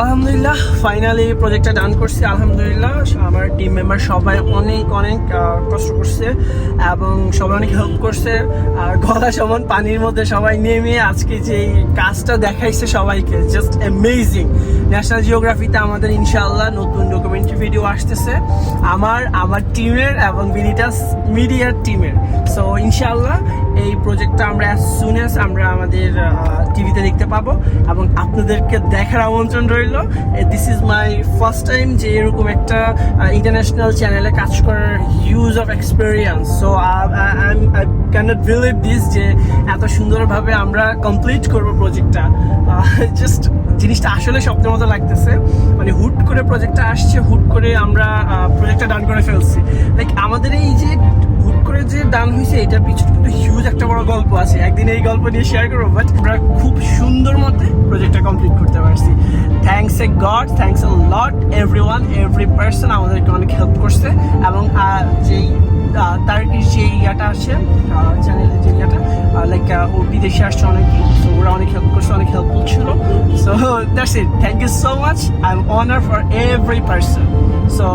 আলহামদুলিল্লাহ ফাইনালি প্রজেক্টটা ডান করছি, আলহামদুলিল্লাহ। আমার টিম মেম্বার সবাই অনেক অনেক কষ্ট করছে এবং সবাই অনেক হেল্প করছে। আর গলা সমান পানির মধ্যে সবাই নেমে আজকে যে কাজটা দেখাইছে সবাইকে জাস্ট অ্যামেজিং ন্যাশনাল জিওগ্রাফিতে আমাদের ইনশাআল্লাহ নতুন ডকুমেন্টারি ভিডিও আসতেছে। আমার আমার টিমের এবং বিনিটাস মিডিয়ার টিমের সো ইনশাআল্লাহ এই প্রজেক্টটা আমরা অ্যাজ সুন অ্যাজ আমরা আমাদের টিভিতে দেখতে পাবো এবং আপনাদেরকে দেখার আমন্ত্রণ রইল। This is my first time যে এরকম একটা ইন্টারন্যাশনাল চ্যানেলে কাজ করার huge of experience so I can't believe this যে এত সুন্দরভাবে আমরা কমপ্লিট করব প্রজেক্টটা জাস্ট জিনিসটা আসলে স্বপ্নের মতো লাগতেছে। আসছে, হুট করে আমরা প্রজেক্টটা ডান করে ফেলছি। লাইক আমাদের এই যে হুট করে যে ডান হয়েছে এটা পিছনে কিন্তু হিউজ একটা বড় গল্প আছে। একদিন এই গল্প নিয়ে শেয়ার করব বাট আমরা খুব সুন্দর মতে প্রজেক্টটা কমপ্লিট করতে পারছি। Thanks a God thanks a lot every one every person আমাদেরকে অনেক হেল্প করছে। এবং যেই তার যে ইয়াটা আছে চ্যানেলের যে ইয়াটা লাইক ও বিদেশে আসছে অনেকেই ওরা অনেক হেল্প করছে, অনেক হেল্পফুল ছিল। So that's it. Thank you so much. I'm honored for every person. So,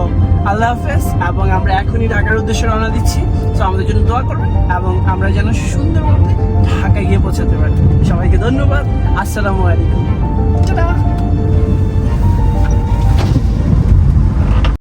আল্লাহ হাফেজ, এবং আমরা এখনই ঢাকার উদ্দেশ্যে রওনা দিচ্ছি সো আমাদের জন্য দোয়া করবেন, এবং আমরা যেন সুন্দর মধ্যে ঢাকায় গিয়ে পৌঁছাতে পারি সবাইকে ধন্যবাদ আসসালামু আলাইকুম